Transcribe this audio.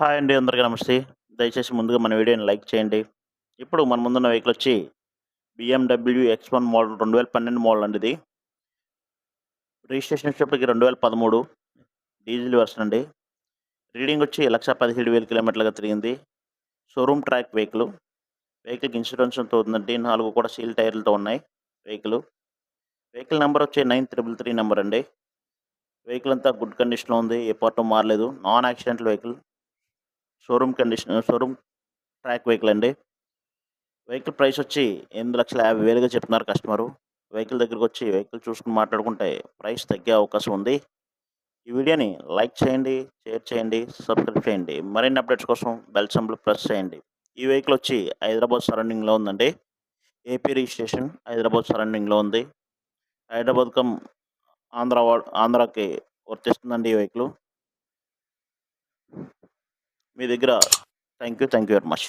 Hi అండి అందరికీ నమస్తే. దయచేసి ముందుగా మన వీడియోని లైక్ చేయండి. ఇప్పుడు మన ముందున్న వెహికల్ వచ్చి బిఎండబ్ల్యూ ఎక్స్ వన్ మోడల్ రెండు వేల పన్నెండు మోడల్ అండి ఇది. రిజిస్ట్రేషన్ వచ్చేప్పటికి రెండు వేల పదమూడు డీజిల్ వర్షన్ అండి. రీడింగ్ వచ్చి లక్ష పదిహేడు వేల కిలోమీటర్లుగా తిరిగింది. షోరూమ్ ట్రాక్ వెహికల్ వెహికల్కి ఇన్సూరెన్స్ ఎంతో ఉందండి. నాలుగు కూడా సీల్ టైర్లతో ఉన్నాయి వెహికల్ వెహికల్ నెంబర్ వచ్చి నైన్ త్రిబుల్ త్రీ నెంబర్ అండి. వెహికల్ అంతా గుడ్ కండిషన్లో ఉంది. ఏ పార్ట్ మారలేదు. Non accidental vehicle showroom condition showroom track vehicle అండి. వెహికల్ ప్రైస్ వచ్చి ఎనిమిది లక్షల యాభై వేలుగా చెప్తున్నారు కస్టమరు. వెహికల్ దగ్గరికి వచ్చి వెహికల్ చూసుకుని మాట్లాడుకుంటే ప్రైస్ తగ్గే అవకాశం ఉంది. ఈ వీడియోని లైక్ చేయండి షేర్ చేయండి సబ్స్క్రైబ్ చేయండి. మరిన్ని అప్డేట్స్ కోసం బెల్ సింబల్ ప్రెస్ చేయండి. ఈ వెహికల్ వచ్చి హైదరాబాద్ సరౌండింగ్లో ఉందండి. ఏపీ రిజిస్ట్రేషన్ హైదరాబాద్ సరౌండింగ్లో ఉంది. హైదరాబాద్ కమ్ ఆంధ్ర ఆంధ్రాకి వర్తిస్తుందండి ఈ వెహికల్. మీ దగ్గర thank you thank you very much